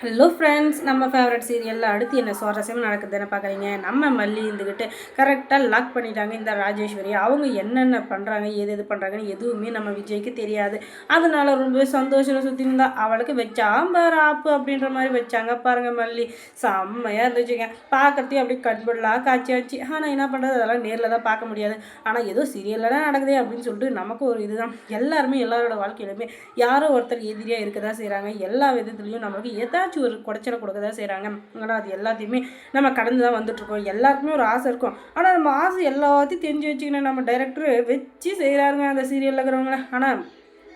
Hello friends நம்ம favourite சீரியலில் அடுத்து என்ன சுவாரஸ்யமாக நடக்குதுன்னு பார்க்குறீங்க நம்ம மல்லி இருந்துக்கிட்டு கரெக்டாக லாக் பண்ணிட்டாங்க இந்த ராஜேஸ்வரி. அவங்க என்னென்ன பண்ணுறாங்க எது எது பண்ணுறாங்கன்னு எதுவுமே நம்ம விஜய்க்கு தெரியாது. அதனால ரொம்பவே சந்தோஷம் சுற்றி இருந்தா அவளுக்கு வச்சா ஆப்பு அப்படின்ற மாதிரி வச்சாங்க பாருங்க மல்லி. செம்மையாக இருந்துச்சுங்க. பார்க்குறதையும் அப்படியே கண்படலாக காட்சியாச்சு ஆனால் என்ன பண்ணுறது அதெல்லாம் நேரில் தான் பார்க்க முடியாது. ஆனால் ஏதோ சீரியலில் தான் நடக்குதே அப்படின்னு சொல்லிட்டு நமக்கு ஒரு இதுதான். எல்லாருமே எல்லாரோட வாழ்க்கையிலுமே யாரோ ஒருத்தர் எதிரியாக இருக்க தான் செய்கிறாங்க எல்லா விதத்துலேயும் நமக்கு ஏதா ஏதாச்சும் ஒரு குடைச்சலை கொடுக்க தான் செய்கிறாங்க ஆனால் அது எல்லாத்தையுமே நம்ம கடந்து தான் வந்துட்டுருக்கோம். எல்லாருக்குமே ஒரு ஆசை இருக்கும். ஆனால் நம்ம ஆசை எல்லாத்தையும் தெரிஞ்சு வச்சுக்கணும் நம்ம டைரக்டர் வச்சு செய்கிறாருங்க அந்த சீரியலில் இருக்கிறவங்கள. ஆனால்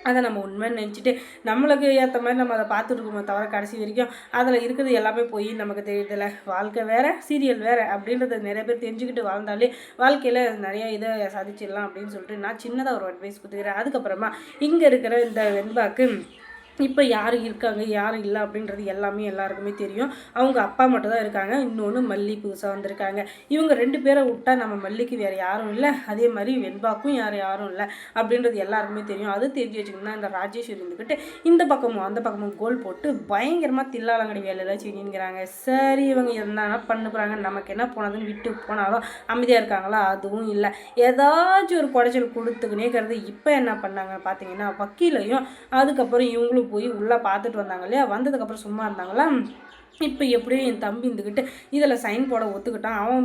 அதை நம்ம உண்மைன்னு நினச்சிட்டு நம்மளுக்கு ஏற்ற மாதிரி நம்ம அதை பார்த்துட்டு இருக்கோமே தவிர கடைசி வரைக்கும் அதில் இருக்கிறது எல்லாமே போய் நமக்கு தெரியல வாழ்க்கை வேறு சீரியல் வேறு அப்படின்றத நிறைய பேர் தெரிஞ்சுக்கிட்டு வாழ்ந்தாலே வாழ்க்கையில் நிறைய இதை சாதிச்சிடலாம் அப்படின்னு சொல்லிட்டு நான் சின்னதாக ஒரு அட்வைஸ் கொடுத்துக்கிறேன். அதுக்கப்புறமா இங்கே இருக்கிற இந்த வெண்பாக்கு இப்போ யார் இருக்காங்க யார் இல்லை அப்படின்றது எல்லாமே எல்லாருக்குமே தெரியும். அவங்க அப்பா மட்டும் தான் இருக்காங்க இன்னொன்று மல்லி புதுசாக வந்திருக்காங்க. இவங்க ரெண்டு பேரை விட்டா நம்ம மல்லிக்கு வேறு யாரும் இல்லை அதே மாதிரி வெண்பாக்கும் யார் யாரும் இல்லை அப்படின்றது எல்லாருக்குமே தெரியும். அது தெரிஞ்சு வச்சுக்கணும்னா இந்த ராஜேஸ்வரி இருந்துக்கிட்டு இந்த பக்கமும் அந்த பக்கமும் கோல் போட்டு பயங்கரமாக தில்லாலங்கடி வேலையெல்லாம் செய்யுங்கிறாங்க சரி இவங்க என்னென்னா பண்ண போகிறாங்க நமக்கு என்ன போனதுன்னு விட்டு போனாலும் அமைதியாக இருக்காங்களா? அதுவும் இல்லை. ஏதாச்சும் ஒரு குடைச்சல் கொடுத்துக்கினே இருக்கிறது. இப்போ என்ன பண்ணாங்க? பார்த்தீங்கன்னா வக்கீலையும் அதுக்கப்புறம் இவங்களும் போய் உள்ளே பார்த்துட்டு வந்தாங்க இல்லையா? வந்ததுக்கப்புறம் சும்மா இருந்தாங்களா? இப்போ எப்படியும் என் தம்பி இருந்துக்கிட்டு இதில் சைன் போட ஒத்துக்கிட்டான். அவன்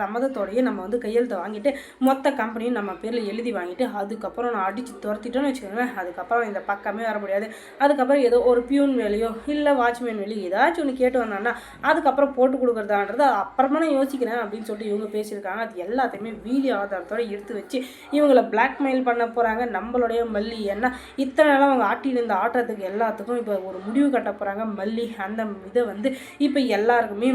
சம்மதத்தோடையே நம்ம வந்து கையெழுத்தை வாங்கிட்டு மொத்த கம்பெனியும் நம்ம பேரில் எழுதி வாங்கிட்டு அதுக்கப்புறம் நான் அடித்து துரத்திட்டோன்னு வச்சுக்கோங்களேன். அதுக்கப்புறம் இந்த பக்கமே வர முடியாது. அதுக்கப்புறம் ஏதோ ஒரு பியூன் வேலையோ இல்லை வாட்ச்மேன் வேலையோ ஏதாச்சும் ஒன்று கேட்டு வந்தான்னா அதுக்கப்புறம் போட்டு கொடுக்குறதான்றது அப்புறமா நான் யோசிக்கிறேன் அப்படின்னு சொல்லிட்டு இவங்க பேசியிருக்காங்க. அது எல்லாத்தையுமே வீடியோ ஆதாரத்தோடு எடுத்து வச்சு இவங்களை பிளாக்மெயில் பண்ண போகிறாங்க நம்மளுடைய மல்லி ஏன்னா இத்தனை நாளாக அவங்க ஆட்டியிருந்த இருந்த ஆட்டத்துக்கு எல்லாத்துக்கும் இப்போ ஒரு முடிவு கட்ட போகிறாங்க மல்லி அந்த இதை வந்து இப்போ எல்லாருக்குமே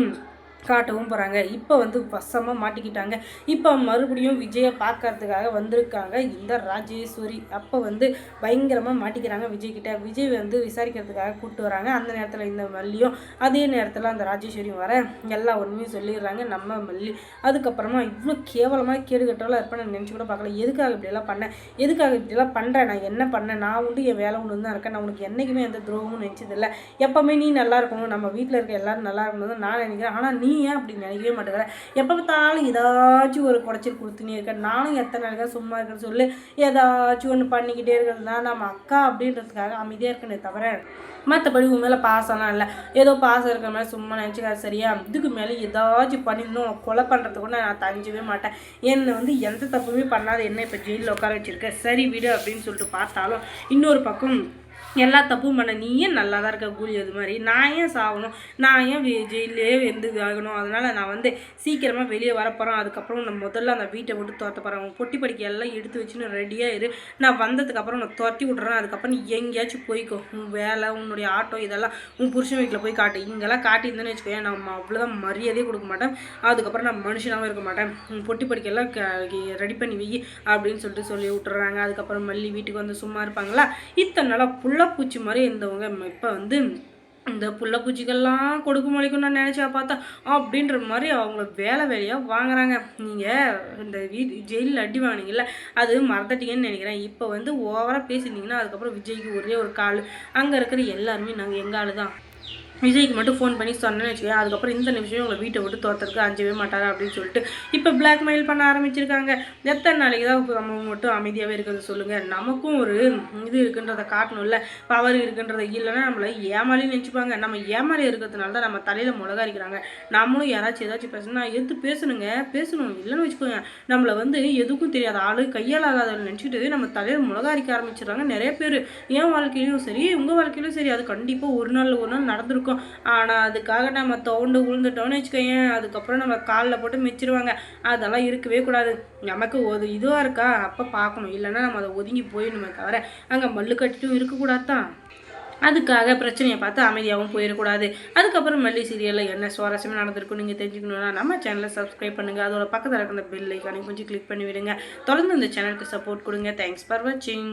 காட்டவும் போகிறாங்க இப்போ வந்து வசமாக மாட்டிக்கிட்டாங்க. இப்போ மறுபடியும் விஜயை பார்க்கறதுக்காக வந்திருக்காங்க. இந்த ராஜேஸ்வரி. அப்போ வந்து பயங்கரமாக மாட்டிக்கிறாங்க விஜய்கிட்ட விஜய் வந்து விசாரிக்கிறதுக்காக கூப்பிட்டு வராங்க. அந்த நேரத்தில் இந்த மல்லியும் அதே நேரத்தில் அந்த ராஜேஸ்வரியும் வர எல்லா உண்மையும் சொல்லிடுறாங்க. நம்ம மல்லி. அதுக்கப்புறமா இவ்வளோ கேவலமாக கேடு கட்டவெல்லாம் இருப்பேன் நினச்சி கூட பார்க்கல. எதுக்காக இப்படியெல்லாம் பண்ணேன் எதுக்காக இப்படியெல்லாம் பண்ணுறேன் நான் என்ன பண்ணேன் நான் உண்டு என் வேலை ஒன்று தான் இருக்கேன். நான் உனக்கு என்றைக்குமே எந்த துரோகமும் நினச்சதில்லை. எப்போவுமே நீ நல்லா இருக்கணும். நம்ம வீட்டில் இருக்க எல்லோரும் நல்லா இருக்கணும் நான் நினைக்கிறேன். ஆனால் நீ நீ ஏன் அப்படி நினைக்கவே மாட்டேங்கிற? எப்போ பார்த்தாலும் ஏதாச்சும் ஒரு குறைச்சல் கொடுத்துனே இருக்க. நானும் எத்தனை நாளைக்கு சும்மா இருக்கிறேன்னு சொல்லி. ஏதாச்சும் ஒன்று பண்ணிக்கிட்டே இருக்கிறது தான் நம்ம அக்கா அப்படின்றதுக்காக அமைதியாக இருக்கனே தவிர மற்றபடி உன் மேலே பாசம்லாம் இல்லை. ஏதோ பாசம் இருக்கிற மாதிரி சும்மா நினச்சிக்காது சரியா? இதுக்கு மேலே ஏதாச்சும் பண்ணிடணும். கொலை பண்ணுறதுக்கு கூட நான் தஞ்சவே மாட்டேன். என்னை வந்து எந்த தப்புமே பண்ணாத என்ன இப்போ ஜெயிலில் உட்கார வச்சுருக்க. சரி விடு அப்படின்னு சொல்லிட்டு பார்த்தாலும் இன்னொரு பக்கம் எல்லா தப்பும் பண்ண. நீ ஏன் நல்லா தான் இருக்க கூலி அது மாதிரி. நான் ஏன் சாகணும்? நான் ஏன் ஜெயிலே வெந்து ஆகணும்? அதனால் நான் வந்து சீக்கிரமாக வெளியே வரப்போகிறோம் அதுக்கப்புறம் நான் முதல்ல அந்த வீட்டை விட்டு தோற்ற போகிறேன் பொட்டி படிக்க எல்லாம் எடுத்து வச்சுன்னு ரெடியாக இரு. நான் வந்ததுக்கப்புறம் நான் துரத்தி விட்றேன் அதுக்கப்புறம் நீ எங்கேயாச்சும் போய்க்கோ. உன் வேலை உன்னுடைய ஆட்டோ இதெல்லாம் உன் புருஷன் வீட்டில் போய் காட்டு. இங்கெல்லாம் காட்டியிருந்தேன்னு வச்சுக்கோங்க நம்ம அவ்வளோதான் மரியாதையே கொடுக்க மாட்டேன். அதுக்கப்புறம் நான் மனுஷனாகவும் இருக்க மாட்டேன். பொட்டி படிக்கெல்லாம் ரெடி பண்ணி வை அப்படின்னு சொல்லிட்டு சொல்லி விட்டுறாங்க. அதுக்கப்புறம் மல்லி வீட்டுக்கு வந்து சும்மா இருப்பாங்களா? இத்தனை நாளாக புள்ளப்பூச்சி மாதிரி இருந்தவங்க. இப்போ வந்து இந்த புள்ளப்பூச்சிகள்லாம் கொடுக்க முடிக்கும் நான் நினச்சா பார்த்தா அப்படின்ற மாதிரி அவங்கள வேலை வேலையாக வாங்குறாங்க. நீங்கள் இந்த வீடு ஜெயிலில் அடி வாங்கினீங்கல்ல அது மறந்துட்டீங்கன்னு நினைக்கிறேன். இப்போ வந்து ஓவராக பேசியிருந்தீங்கன்னா அதுக்கப்புறம் விஜய்க்கு ஒரே ஒரு கால். அங்கே இருக்கிற எல்லாருமே நாங்கள் எங்கள் ஆள் தான் விஜய்க்கு மட்டும் ஃபோன் பண்ணி சொன்னேன்னு வச்சுக்கோங்க அதுக்கப்புறம் இந்த நிமிஷம் உங்களை வீட்டை விட்டு தோற்றதுக்கு அஞ்சவே மாட்டாரா அப்படின்னு சொல்லிட்டு இப்போ பிளாக்மெயில் பண்ண ஆரம்பிச்சிருக்காங்க. எத்தனை நாளைக்கு தான் நம்ம மட்டும் அமைதியாகவே இருக்கிறது சொல்லுங்கள் நமக்கும் ஒரு இது இருக்குன்றதை காட்டணும்ல. பவர் இருக்குன்றதை இல்லைன்னா நம்மளை ஏமாலின்னு நினச்சிப்பாங்க. நம்ம ஏமாலி இருக்கிறதுனால தான் நம்ம தலையில் மிளகா இருக்கிறாங்க நம்மளும் யாராச்சும் ஏதாச்சும் பேசணும்னா எடுத்து பேசணுங்க? பேசணும் இல்லைன்னு வச்சுக்கோங்க நம்மளை வந்து எதுக்கும் தெரியாத ஆள் கையால் ஆகாதவன்னு நினச்சிட்டு நம்ம தலையில் முளகாரிக்க ஆரம்பிச்சிடுறாங்க நிறைய பேர். என் வாழ்க்கையிலும் சரி உங்கள் வாழ்க்கையிலும் சரி. அது கண்டிப்பாக ஒரு நாள் ஒரு நாள் நடந்திருக்கும். இருக்கும். ஆனால் அதுக்காக நம்ம தோண்டு விழுந்துட்டோம்னு வச்சுக்கோங்க அதுக்கப்புறம் நம்ம காலில் போட்டு மிச்சிருவாங்க. அதெல்லாம் இருக்கவே கூடாது. நமக்கு ஒரு இதுவாக இருக்கா? அப்போ பார்க்கணும் இல்லைன்னா நம்ம அதை ஒதுங்கி போயிடணுமே தவிர அங்கே மல்லு கட்டிட்டும் இருக்கக்கூடாது தான் அதுக்காக பிரச்சனையை பார்த்து அமைதியாகவும் போயிடக்கூடாது. அதுக்கப்புறம் மல்லி சீரியலில் என்ன சுவாரஸ்யமாக நடந்திருக்கும் நீங்கள் தெரிஞ்சுக்கணுன்னா நம்ம சேனலை சப்ஸ்கிரைப் பண்ணுங்கள் அதோட பக்கத்தில் இருக்கிற பெல் ஐக்கானையும் கொஞ்சம் கிளிக் பண்ணி விடுங்க தொடர்ந்து இந்த சேனலுக்கு சப்போர்ட் கொடுங்க. தேங்க்ஸ் ஃபார் வாட்சிங்